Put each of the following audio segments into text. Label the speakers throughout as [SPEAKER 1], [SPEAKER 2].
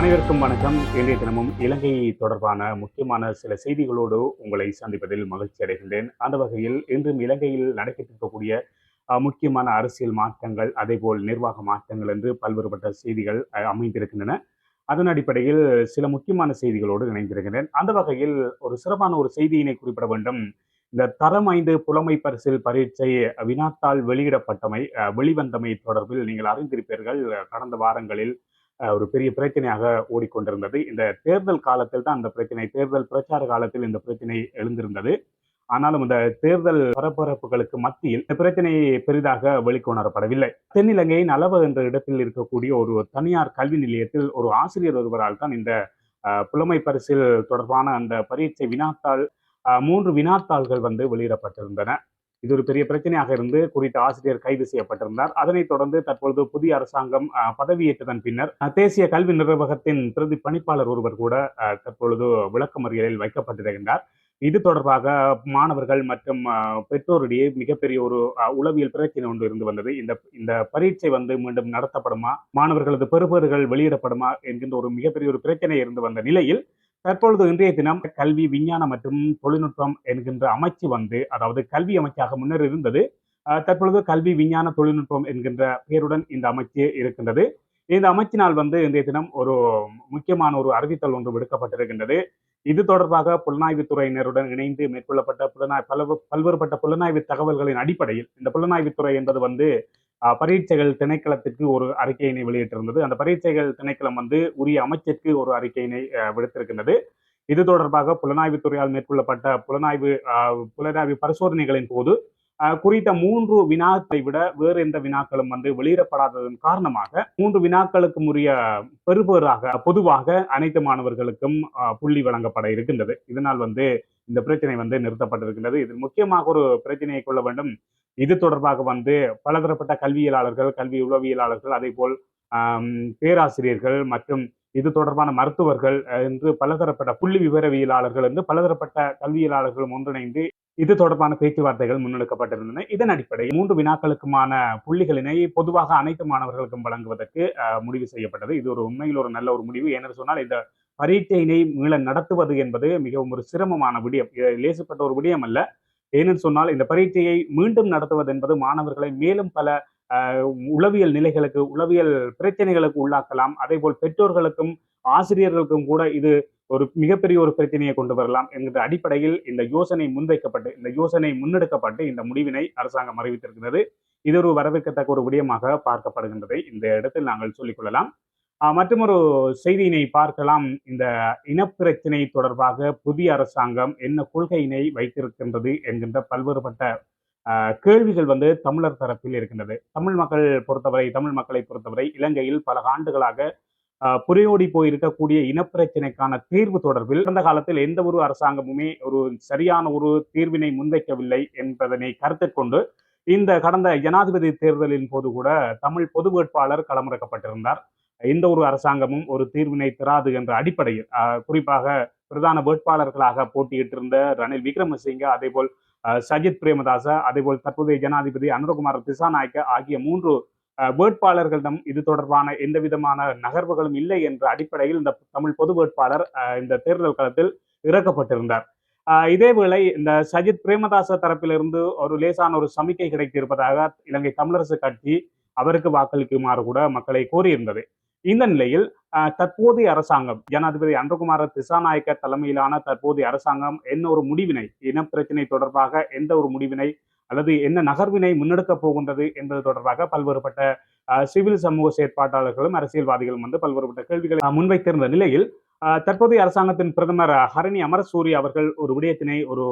[SPEAKER 1] அனைவருக்கும் வணக்கம். இன்றைய தினமும் இலங்கை தொடர்பான முக்கியமான சில செய்திகளோடு உங்களை சந்திப்பதில் மகிழ்ச்சி அடைகின்றேன். அந்த வகையில் இன்றும் இலங்கையில் நடைபெற்றிருக்கக்கூடிய முக்கியமான அரசியல் மாற்றங்கள் அதேபோல் நிர்வாக மாற்றங்கள் என்று பல்வேறுபட்ட செய்திகள் அமைந்திருக்கின்றன. அதன் அடிப்படையில் சில முக்கியமான செய்திகளோடு இணைந்திருக்கின்றேன் அந்த வகையில் ஒரு சிறப்பான ஒரு செய்தியினை குறிப்பிட வேண்டும். இந்த தரம் ஐந்து புலமை பரிசில் பரீட்சை வினாத்தால் வெளியிடப்பட்டமை வெளிவந்தமை தொடர்பில் நீங்கள் அறிந்திருப்பீர்கள். கடந்த வாரங்களில் ஒரு பெரிய பிரச்சனையாக ஓடிக்கொண்டிருந்தது. இந்த தேர்தல் காலத்தில் தான் அந்த பிரச்சனை தேர்தல் பிரச்சார காலத்தில் இந்த பிரச்சனை எழுந்திருந்தது. ஆனாலும் இந்த தேர்தல் பரபரப்புகளுக்கு மத்தியில் இந்த பிரச்சனை பெரிதாக வெளிக்கொணரப்படவில்லை. தென்னிலங்கையின் அளவு என்ற இடத்தில் இருக்கக்கூடிய ஒரு தனியார் கல்வி நிலையத்தில் ஒரு ஆசிரியர் ஒருவரால் தான் இந்த புலமை பரிசில் தொடர்பான அந்த பரீட்சை வினாத்தாள் மூன்று வினாத்தாள்கள் வந்து வெளியிடப்பட்டிருந்தன. இது ஒரு பெரிய பிரச்சனையாக இருந்து குறித்த ஆசிரியர் கைது செய்யப்பட்டிருந்தார். அதனைத் தொடர்ந்து தற்பொழுது புதிய அரசாங்கம் பதவியேற்றதன் பின்னர் தேசிய கல்வி நிர்வாகத்தின் பிரதி பணிப்பாளர் ஒருவர் கூட தற்பொழுது விளக்கமறியலில் வைக்கப்பட்டிருக்கின்றார். இது தொடர்பாக மாணவர்கள் மற்றும் பெற்றோரிடையே மிகப்பெரிய ஒரு உளவியல் பிரச்சனை ஒன்று இருந்து வந்தது. இந்த இந்த பரீட்சை வந்து மீண்டும் நடத்தப்படுமா? மாணவர்களது பெறுபேறுகள் வெளியிடப்படுமா? என்கின்ற ஒரு மிகப்பெரிய ஒரு பிரச்சனை இருந்து வந்த நிலையில் தற்பொழுது இன்றைய தினம் கல்வி விஞ்ஞானம் மற்றும் தொழில்நுட்பம் என்கின்ற அமைச்சு வந்து அதாவது கல்வி அமைச்சாக முன்னர் இருந்தது தற்பொழுது கல்வி விஞ்ஞான தொழில்நுட்பம் என்கின்ற பெயருடன் இந்த அமைச்சு இருக்கின்றது. இந்த அமைச்சினால் வந்து இன்றைய தினம் ஒரு முக்கியமான ஒரு அறிவித்தல் ஒன்று விடுக்கப்பட்டிருக்கின்றது. இது தொடர்பாக புலனாய்வு துறையினருடன் இணைந்து மேற்கொள்ளப்பட்ட புலனாய் பல பல்வேறுபட்ட புலனாய்வு தகவல்களின் அடிப்படையில் இந்த புலனாய்வு துறை என்பது வந்து பரீட்சைகள் திணைக்களத்திற்கு ஒரு அறிக்கையினை வெளியிட்டிருந்தது. அந்த பரீட்சைகள் திணைக்களம் வந்து உரிய அமைச்சிற்கு ஒரு அறிக்கையினை விடுத்திருக்கின்றது. இது தொடர்பாக புலனாய்வுத்துறையால் மேற்கொள்ளப்பட்ட புலனாய்வு புலனாய்வு பரிசோதனைகளின் போது குறித்த மூன்று வினாக்களை விட வேறு எந்த வினாக்களும் வந்து வெளியிடப்படாததன் காரணமாக மூன்று வினாக்களுக்கும் உரிய பெறுபேறாக பொதுவாக அனைத்து மாணவர்களுக்கும் புள்ளி வழங்கப்பட இருக்கின்றது. இதனால் வந்து இந்த பிரச்சனை வந்து நிறுத்தப்பட்டிருக்கின்றது. இதில் முக்கியமாக ஒரு பிரச்சனையை கொள்ள வேண்டும். இது தொடர்பாக வந்து பலதரப்பட்ட கல்வியலாளர்கள் கல்வி உளவியலாளர்கள் அதே போல் பேராசிரியர்கள் மற்றும் இது தொடர்பான மருத்துவர்கள் என்று பலதரப்பட்ட புள்ளி விவரவியலாளர்கள் என்று பலதரப்பட்ட கல்வியலாளர்களும் ஒன்றிணைந்து இது தொடர்பான பேச்சுவார்த்தைகள் முன்னெடுக்கப்பட்டிருந்தன. இதன் அடிப்படையில் மூன்று வினாக்களுக்குமான புள்ளிகளினை பொதுவாக அனைத்து மாணவர்களுக்கும் வழங்குவதற்கு முடிவு செய்யப்பட்டது. இது ஒரு உண்மையில் ஒரு நல்ல ஒரு முடிவு. ஏனென்று சொன்னால் இந்த பரீட்சையினை மீள நடத்துவது என்பது மிகவும் ஒரு சிரமமான விடயம். லேசுப்பட்ட ஒரு விடயம் அல்ல ஏன்னு சொன்னால் இந்த பரீட்சையை மீண்டும் நடத்துவது என்பது மாணவர்களை மேலும் பல உளவியல் நிலைகளுக்கு உளவியல் பிரச்சனைகளுக்கு உள்ளாக்கலாம். அதே போல் பெற்றோர்களுக்கும் ஆசிரியர்களுக்கும் கூட இது ஒரு மிகப்பெரிய ஒரு பிரச்சனையை கொண்டு வரலாம் என்கிற அடிப்படையில் இந்த யோசனை முன்வைக்கப்பட்டு இந்த யோசனை முன்னெடுக்கப்பட்டு இந்த முடிவினை அரசாங்கம் அறிவித்திருக்கிறது. இது ஒரு வரவேற்கத்தக்க ஒரு விடயமாக பார்க்கப்படுகின்றதை. இந்த இடத்தில் நாங்கள் சொல்லிக்கொள்ளலாம் மற்றொரு செய்தியினை பார்க்கலாம். இந்த இனப்பிரச்சினை தொடர்பாக புதிய அரசாங்கம் என்ன கொள்கையினை வைத்திருக்கின்றது என்கின்ற பல்வேறுபட்ட ஆஹ் கேள்விகள் வந்து தமிழர் தரப்பில் இருக்கின்றது. தமிழ் மக்கள் பொறுத்தவரை தமிழ் மக்களை பொறுத்தவரை இலங்கையில் பல ஆண்டுகளாக புரையோடி போயிருக்கக்கூடிய இனப்பிரச்சினைக்கான தீர்வு தொடர்பில் கடந்த காலத்தில் எந்த ஒரு அரசாங்கமுமே ஒரு சரியான ஒரு தீர்வினை முன்வைக்கவில்லை என்பதனை கருத்தில் கொண்டு இந்த கடந்த ஜனாதிபதி தேர்தலின் போது கூட தமிழ் பொது வேட்பாளர் களமிறக்கப்பட்டிருந்தார். எந்த ஒரு அரசாங்கமும் ஒரு தீர்வினை பெறாது என்ற அடிப்படையில் குறிப்பாக பிரதான வேட்பாளர்களாக போட்டியிட்டிருந்த ரணில் விக்ரமசிங்க அதேபோல் ஆஹ் சஜித் பிரேமதாச அதேபோல் தற்போதைய ஜனாதிபதி அனுரகுமார் திசாநாயக்க ஆகிய மூன்று வேட்பாளர்களிடம் இது தொடர்பான எந்த விதமான நகர்வுகளும் இல்லை என்ற அடிப்படையில் இந்த தமிழ் பொது வேட்பாளர் இந்த தேர்தல் களத்தில் இறக்கப்பட்டிருந்தார். ஆஹ் இதேவேளை இந்த சஜித் பிரேமதாச தரப்பிலிருந்து ஒரு லேசான ஒரு சமிக்கை கிடைத்திருப்பதாக இலங்கை தமிழரசு கட்சி அவருக்கு வாக்களிக்குமாறு கூட மக்களை கோரியிருந்தது. இந்த நிலையில் ஆஹ் தற்போதைய அரசாங்கம் ஜனாதிபதி அன்பகுமார திசாநாயக்க தலைமையிலான தற்போதைய அரசாங்கம் என்ன ஒரு முடிவினை இனப்பிரச்சினை தொடர்பாக எந்த ஒரு முடிவினை அல்லது என்ன நகர்வினை முன்னெடுக்கப் போகின்றது என்பது தொடர்பாக பல்வேறுபட்ட சிவில் சமூக செயற்பாட்டாளர்களும் அரசியல்வாதிகளும் வந்து பல்வேறுபட்ட கேள்விகளை முன்வைத்திருந்த நிலையில் தற்போதைய அரசாங்கத்தின் பிரதமர் ஹரணி அமரசூரி அவர்கள் ஒரு விடயத்தினை ஒரு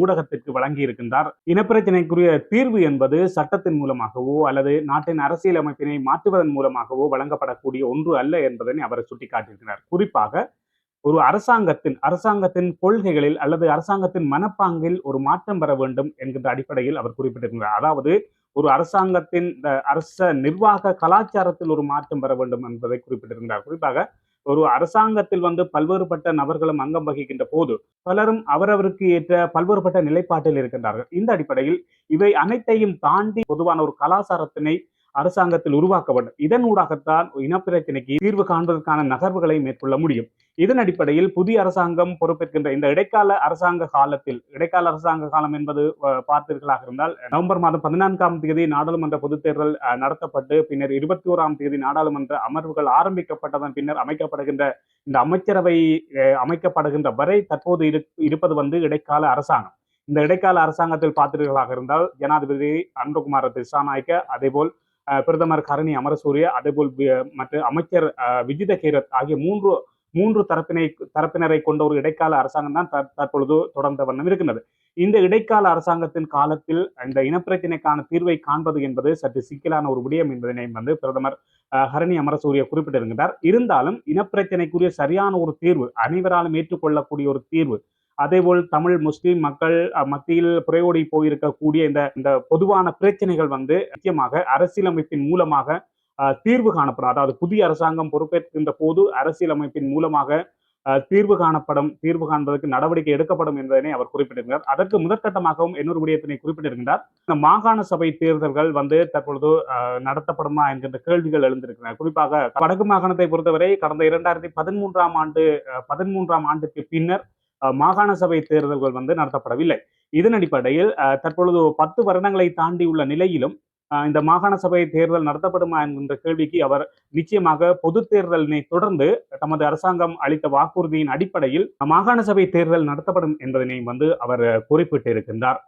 [SPEAKER 1] ஊடகத்திற்கு வழங்கி இருக்கின்றார் இனப்பிரச்சினைக்குரிய தீர்வு என்பது சட்டத்தின் மூலமாகவோ அல்லது நாட்டின் அரசியலமைப்பினை மாற்றுவதன் மூலமாகவோ வழங்கப்படக்கூடிய ஒன்று அல்ல என்பதனை அவர் சுட்டிக்காட்டியிருக்கிறார். குறிப்பாக ஒரு அரசாங்கத்தின் அரசாங்கத்தின் கொள்கைகளில் அல்லது அரசாங்கத்தின் மனப்பாங்கில் ஒரு மாற்றம் பெற வேண்டும் என்கின்ற அடிப்படையில் அவர் குறிப்பிட்டிருக்கிறார். அதாவது ஒரு அரசாங்கத்தின் அரச நிர்வாக கலாச்சாரத்தில் ஒரு மாற்றம் பெற வேண்டும் என்பதை குறிப்பிட்டிருக்கிறார். குறிப்பாக ஒரு அரசாங்கத்தில் வந்து பல்வேறுபட்ட நபர்களும் அங்கம் வகிக்கின்ற போது பலரும் அவரவருக்கு ஏற்ற பல்வேறுபட்ட நிலைப்பாட்டில் இருக்கின்றார்கள். இந்த அடிப்படையில் இவை அனைத்தையும் தாண்டி பொதுவான ஒரு கலாச்சாரத்தினை அரசாங்கத்தில் உருவாக்கப்படும். இதன் ஊடாகத்தான் இனப்பிரச்சனைக்கு தீர்வு காண்பதற்கான நகர்வுகளை மேற்கொள்ள முடியும். இதன் அடிப்படையில் புதிய அரசாங்கம் பொறுப்பேற்கின்ற இந்த இடைக்கால அரசாங்க காலத்தில் இடைக்கால அரசாங்க காலம் என்பது பார்த்தீர்களாக இருந்தால் நவம்பர் மாதம் பதினான்காம் தேதி நாடாளுமன்ற பொதுத் தேர்தல் நடத்தப்பட்டு பின்னர் இருபத்தி ஓராம் தேதி நாடாளுமன்ற அமர்வுகள் ஆரம்பிக்கப்பட்டதன் பின்னர் அமைக்கப்படுகின்ற இந்த அமைச்சரவை அஹ், அமைக்கப்படுகின்ற வரை தற்போது இருப்பது வந்து இடைக்கால அரசாங்கம். இந்த இடைக்கால அரசாங்கத்தில் பார்த்தீர்களாக இருந்தால் ஜனாதிபதி அன்பகுமார திசாநாயக்க அதேபோல் பிரதமர் கரணி அமரசூரிய அதேபோல் மற்ற அமைச்சர் விஜித கீரத் ஆகிய மூன்று மூன்று தரப்பினை தரப்பினரை கொண்ட ஒரு இடைக்கால அரசாங்கம் தான் தற்- தற்பொழுது தொடர்ந்த வண்ணம் இருக்கின்றது. இந்த இடைக்கால அரசாங்கத்தின் காலத்தில் இந்த இனப்பிரச்சினைக்கான தீர்வை காண்பது என்பது சற்று சிக்கலான ஒரு விடயம் என்பதனை வந்து பிரதமர் ஹரணி அமரசூரிய குறிப்பிட்டிருக்கிறார் இருந்தாலும் இனப்பிரச்சினைக்குரிய சரியான ஒரு தீர்வு அனைவராலும் ஏற்றுக்கொள்ளக்கூடிய ஒரு தீர்வு அதேபோல் தமிழ் முஸ்லீம் மக்கள் மத்தியில் புறையோடி போயிருக்கக்கூடிய இந்த இந்த பொதுவான பிரச்சனைகள் வந்து நிச்சயமாக அரசியலமைப்பின் மூலமாக தீர்வு காணப்படும். அதாவது புதிய அரசாங்கம் பொறுப்பேற்கின்ற போது அரசியலமைப்பின் மூலமாக தீர்வு காணப்படும் தீர்வு காண்பதற்கு நடவடிக்கை எடுக்கப்படும் என்பதனை அவர் குறிப்பிட்டிருக்கிறார். அதற்கு முதற்கட்டமாகவும் இன்னொரு விடயத்தினை குறிப்பிட்டிருக்கிறார். இந்த மாகாண சபை தேர்தல்கள் வந்து தற்பொழுது நடத்தப்படுமா என்கின்ற கேள்விகள் எழுந்திருக்கின்றன. குறிப்பாக வடக்கு மாகாணத்தை பொறுத்தவரை கடந்த இரண்டாயிரத்தி பதிமூன்றாம் ஆண்டு பதிமூன்றாம் ஆண்டுக்கு பின்னர் மாகாண சபை தேர்தல்கள் வந்து நடத்தப்படவில்லை. இதன் அடிப்படையில் அஹ், தற்பொழுது பத்து வருடங்களை தாண்டி உள்ள நிலையிலும் அஹ், இந்த மாகாண சபை தேர்தல் நடத்தப்படுமா என்கின்ற கேள்விக்கு அவர் நிச்சயமாக பொது தேர்தலினை தொடர்ந்து தமது அரசாங்கம் அளித்த வாக்குறுதியின் அடிப்படையில் மாகாண சபை தேர்தல் நடத்தப்படும் என்பதனை வந்து அவர் குறிப்பிட்டிருக்கின்றார்.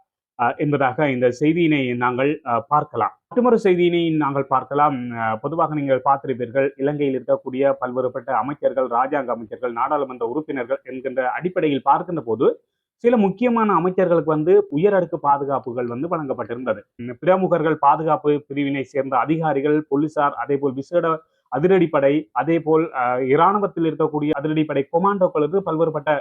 [SPEAKER 1] என்பதாக இந்த செய்தியினை நாங்கள் அஹ், பார்க்கலாம். மற்றொரு செய்தியினை நாங்கள் பார்க்கலாம். பொதுவாக நீங்கள் பார்த்திருப்பீர்கள் இலங்கையில் இருக்கக்கூடிய பல்வேறுபட்ட அமைச்சர்கள் ராஜாங்க அமைச்சர்கள் நாடாளுமன்ற உறுப்பினர்கள் என்கின்ற அடிப்படையில் பார்க்கின்ற போது சில முக்கியமான அமைச்சர்களுக்கு வந்து உயரடுக்கு பாதுகாப்புகள் வந்து வழங்கப்பட்டிருந்தது. பிரமுகர்கள் பாதுகாப்பு பிரிவினை சேர்ந்த அதிகாரிகள் போலீசார் அதே போல் விசேட அதிரடிப்படை அதே போல் இராணுவத்தில் இருக்கக்கூடிய அதிரடிப்படை கொமாண்டோக்களுக்கு பல்வேறுபட்ட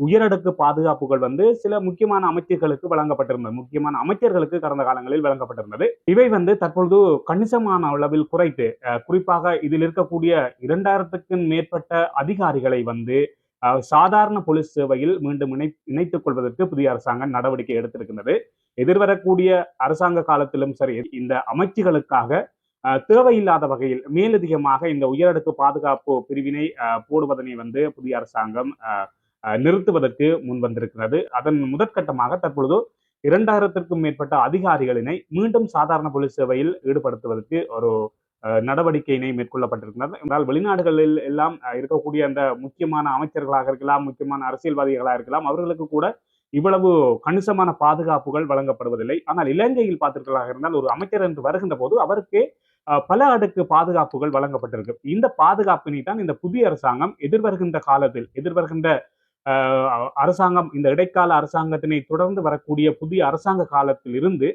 [SPEAKER 1] உயரடுக்கு பாதுகாப்புகள் வந்து சில முக்கியமான அமைச்சர்களுக்கு வழங்கப்பட்டிருந்தது. முக்கியமான அமைச்சர்களுக்கு கடந்த காலங்களில் வழங்கப்பட்டிருந்தது. இவை வந்து தற்பொழுது கணிசமான அளவில் குறைத்து அஹ், குறிப்பாக இதில் இருக்கக்கூடிய இரண்டாயிரத்துக்கும் மேற்பட்ட அதிகாரிகளை வந்து சாதாரண போலீஸ் சேவையில் மீண்டும் இணை இணைத்துக் கொள்வதற்கு புதிய அரசாங்கம் நடவடிக்கை எடுத்திருக்கின்றது. எதிர்வரக்கூடிய அரசாங்க காலத்திலும் சரி இந்த அமைச்சுகளுக்காக அஹ், தேவையில்லாத வகையில் மேலதிகமாக இந்த உயரடுக்கு பாதுகாப்பு பிரிவினை அஹ், போடுவதனை வந்து புதிய அரசாங்கம் அஹ், நிறுத்துவதற்கு முன் வந்திருக்கிறது. அதன் முதற்கட்டமாக தற்பொழுது இரண்டாயிரத்திற்கும் மேற்பட்ட அதிகாரிகளினை மீண்டும் சாதாரண போலீஸ் சேவையில் ஈடுபடுத்துவதற்கு ஒரு நடவடிக்கையினை மேற்கொள்ளப்பட்டிருக்கிறது. என்றால் வெளிநாடுகளில் எல்லாம் இருக்கக்கூடிய அந்த முக்கியமான அமைச்சர்களாக இருக்கலாம் முக்கியமான அரசியல்வாதிகளாக இருக்கலாம் அவர்களுக்கு கூட இவ்வளவு கணிசமான பாதுகாப்புகள் வழங்கப்படுவதில்லை. ஆனால் இலங்கையில் பார்த்தீர்களாக இருந்தால் ஒரு அமைச்சர் என்று வருகின்ற போது அவருக்கு பல அடுக்கு பாதுகாப்புகள் வழங்கப்பட்டிருக்கு. இந்த பாதுகாப்பினை தான் இந்த புதிய அரசாங்கம் எதிர்வருகின்ற காலத்தில் எதிர்வருகின்ற அரசாங்கம் இந்த இடைக்கால அரசாங்கத்தினை தொடர்ந்து வரக்கூடிய புதிய அரசாங்க காலத்தில் இருந்து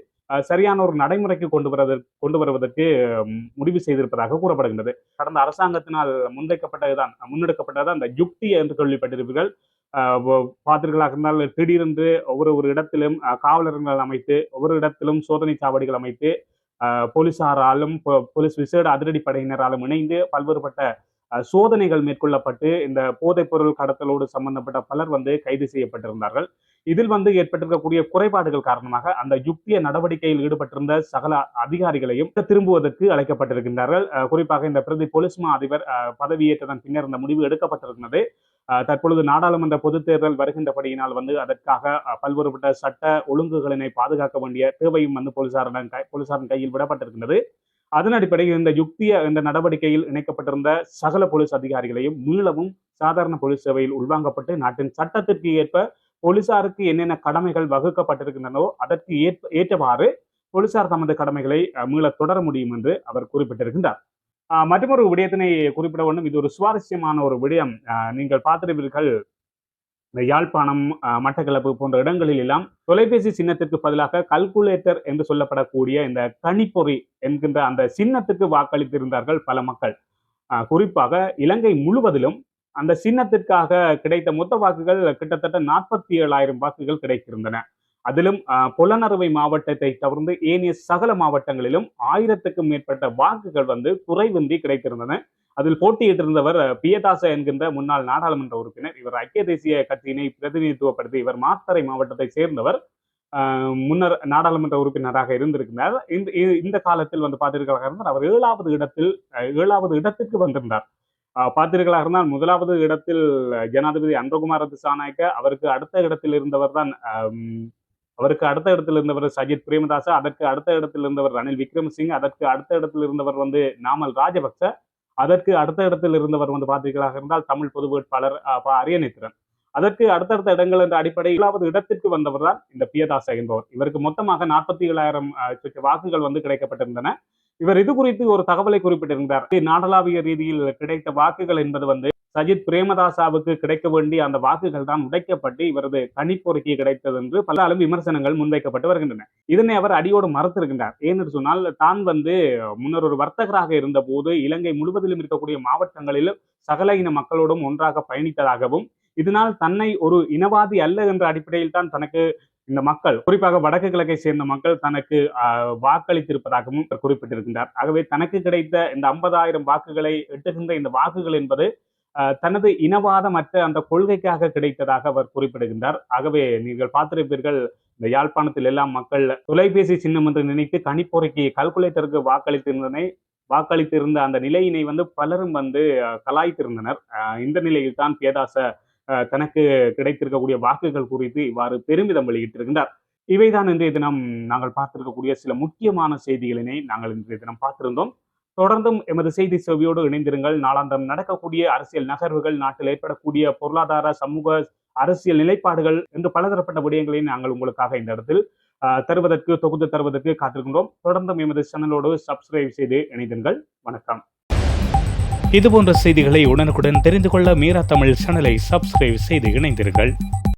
[SPEAKER 1] சரியான ஒரு நடைமுறைக்கு கொண்டு வருவதற்கு கொண்டு வருவதற்கு முடிவு செய்திருப்பதாக கூறப்படுகின்றது. கடந்த அரசாங்கத்தினால் முன்வைக்கப்பட்டதுதான் முன்னெடுக்கப்பட்டது அந்த யுக்தி என்று கேள்விப்பட்டிருப்பீர்கள். பார்த்தீர்களாக இருந்தால் திடீரென்று ஒவ்வொரு ஒரு இடத்திலும் காவலர்கள் அமைத்து ஒவ்வொரு இடத்திலும் சோதனை சாவடிகள் அமைத்து போலீசாராலும் போலீஸ் விசேட அதிரடி படையினராலும் இணைந்து பல்வேறுபட்ட சோதனைகள் மேற்கொள்ளப்பட்டு இந்த போதைப்பொருள் கடத்தலோடு சம்பந்தப்பட்ட பலர் வந்து கைது செய்யப்பட்டிருந்தார்கள். இதில் வந்து ஏற்பட்டிருக்கக்கூடிய குறைபாடுகள் காரணமாக அந்த யுக்திய நடவடிக்கையில் ஈடுபட்டிருந்த சகல அதிகாரிகளையும் திரும்புவதற்கு அழைக்கப்பட்டிருக்கின்றார்கள். அஹ், குறிப்பாக இந்த பிரதி போலீஸ் மா அதிபர் பதவியேற்றதன் பின்னர் இந்த முடிவு எடுக்கப்பட்டிருக்கிறது தற்பொழுது நாடாளுமன்ற பொதுத் தேர்தல் வருகின்றபடியினால் வந்து அதற்காக அஹ், பல்வேறுபட்ட சட்ட ஒழுங்குகளினை பாதுகாக்க வேண்டிய தேவையும் வந்து போலீசாரிடம் போலீசாரின் கையில் விடப்பட்டிருக்கின்றது. அதன் அடிப்படையில் இந்த யுக்திய இந்த நடவடிக்கையில் இணைக்கப்பட்டிருந்த சகல போலீஸ் அதிகாரிகளையும் மீளவும் சாதாரண போலீஸ் சேவையில் உள்வாங்கப்பட்டு நாட்டின் சட்டத்திற்கு ஏற்ப போலீசாருக்கு என்னென்ன கடமைகள் வகுக்கப்பட்டிருக்கின்றனவோ அதற்கு ஏற்ப ஏற்றவாறு போலீசார் தமது கடமைகளை மீள தொடர முடியும் என்று அவர் குறிப்பிட்டிருக்கின்றார். மற்றொரு விடயத்தினை குறிப்பிட வேண்டும். இது ஒரு சுவாரஸ்யமான ஒரு விடயம். நீங்கள் பார்த்திருப்பீர்கள் இந்த யாழ்ப்பாணம் மட்டக்களப்பு போன்ற இடங்களில் எல்லாம் தொலைபேசி சின்னத்திற்கு பதிலாக கல்குலேட்டர் என்று சொல்லப்படக்கூடிய இந்த கணிப்பொறி என்கின்ற அந்த சின்னத்துக்கு வாக்களித்திருந்தார்கள் பல மக்கள். குறிப்பாக இலங்கை முழுவதிலும் அந்த சின்னத்திற்காக கிடைத்த மொத்த வாக்குகள் கிட்டத்தட்ட நாற்பத்தி ஏழாயிரம் வாக்குகள் கிடைத்திருந்தன. அதிலும் புலனறுவை மாவட்டத்தை தவிர்த்து ஏனைய சகல மாவட்டங்களிலும் ஆயிரத்துக்கும் மேற்பட்ட வாக்குகள் வந்து குறைவின்றி கிடைத்திருந்தன. அதில் போட்டியிட்டிருந்தவர் பியதாச என்கின்ற முன்னாள் நாடாளுமன்ற உறுப்பினர். இவர் ஐக்கிய தேசிய கட்சியினை பிரதிநிதித்துவப்படுத்தி இவர் மாத்தறை மாவட்டத்தை சேர்ந்தவர். ஆஹ் முன்னர் நாடாளுமன்ற உறுப்பினராக இருந்திருக்கிறார். இந்த இந்த காலத்தில் வந்து பார்த்தீர்களாக இருந்தால் அவர் ஏழாவது இடத்தில் ஏழாவது இடத்திற்கு வந்திருந்தார். பார்த்தீர்களாக இருந்தால் முதலாவது இடத்தில் ஜனாதிபதி அன்பகுமார திசாநாயக்க அவருக்கு அடுத்த இடத்தில் இருந்தவர் தான் அவருக்கு அடுத்த இடத்தில் இருந்தவர் சஜித் பிரேமதாச அதற்கு அடுத்த இடத்தில் இருந்தவர் ரணில் விக்ரமசிங் அதற்கு அடுத்த இடத்தில் இருந்தவர் வந்து நாமல் ராஜபக்ச அதற்கு அடுத்த இடத்தில் இருந்தவர் வந்து பார்த்தீர்களாக இருந்தால் தமிழ் பொது வேட்பாளர் அரியநேத்திரன் அதற்கு அடுத்தடுத்த இடங்கள் என்ற அடிப்படையில் ஏழாவது இடத்திற்கு வந்தவர் தான் இந்த பியதாஸ் என்பவர். இவருக்கு மொத்தமாக நாற்பத்தி ஏழாயிரம் வாக்குகள் வந்து கிடைக்கப்பட்டிருந்தன. இவர் இது குறித்து ஒரு தகவலை குறிப்பிட்டிருந்தார். நாடளாவிய ரீதியில் கிடைத்த வாக்குகள் என்பது வந்து சஜித் பிரேமதாசாவுக்கு கிடைக்க வேண்டிய அந்த வாக்குகள் தான் உடைக்கப்பட்டு இவரது கணிப்பொறுக்கி கிடைத்தது என்று பலாலும் விமர்சனங்கள் முன்வைக்கப்பட்டு வருகின்றன. இதனை அவர் அடியோடு மறுத்திருக்கின்றார். ஏனென்று சொன்னால் தான் வந்து முன்னர் ஒரு வர்த்தகராக இருந்த போது இலங்கை முழுவதிலும் இருக்கக்கூடிய மாவட்டங்களில் சகல இன மக்களோடும் ஒன்றாக பயணித்ததாகவும் இதனால் தன்னை ஒரு இனவாதி அல்ல என்ற அடிப்படையில் தான் தனக்கு இந்த மக்கள் குறிப்பாக வடக்கு கிழக்கை சேர்ந்த மக்கள் தனக்கு ஆஹ், வாக்களித்திருப்பதாகவும் குறிப்பிட்டிருக்கின்றார். ஆகவே தனக்கு கிடைத்த இந்த ஐம்பதாயிரம் வாக்குகளை எட்டுகின்ற இந்த வாக்குகள் என்பது தனது இனவாதமற்ற அந்த கொள்கைக்காக கிடைத்ததாக அவர் குறிப்பிடுகின்றார். ஆகவே நீங்கள் பார்த்திருப்பீர்கள் இந்த யாழ்ப்பாணத்தில் எல்லாம் மக்கள் தொலைபேசி சின்னம் என்று நினைத்து கணிப்பொறுக்கி கால்குலேட்டருக்கு வாக்களித்திருந்தனை வாக்களித்திருந்த அந்த நிலையினை வந்து பலரும் வந்து கலாய்த்திருந்தனர். இந்த நிலையில் தான் பேதாச தனக்கு கிடைத்திருக்கக்கூடிய வாக்குகள் குறித்து இவ்வாறு பெருமிதம் வெளியிட்டிருக்கின்றார். இவைதான் இன்றைய தினம் நாங்கள் பார்த்திருக்கக்கூடிய சில முக்கியமான செய்திகளினை நாங்கள் இன்றைய தினம் பார்த்திருந்தோம். தொடர்ந்தும் எமது செய்தி செவியோடு இணைந்திருங்கள். நாளாந்தம் நடக்கக்கூடிய அரசியல் நகர்வுகள் நாட்டில் ஏற்படக்கூடிய பொருளாதார சமூக அரசியல் நிலைப்பாடுகள் என்று பலதரப்பட்ட விடயங்களை நாங்கள் உங்களுக்காக இந்த இடத்தில் தருவதற்கு தொகுத்து தருவதற்கு காத்திருக்கின்றோம். தொடர்ந்தும் எமது சேனலோடு சப்ஸ்கிரைப் செய்து இணைந்திருங்கள். வணக்கம்.
[SPEAKER 2] இதுபோன்ற செய்திகளை உடனுக்குடன் தெரிந்து கொள்ள மீரா தமிழ் சேனலை சப்ஸ்கிரைப் செய்து இணைந்திருங்கள்.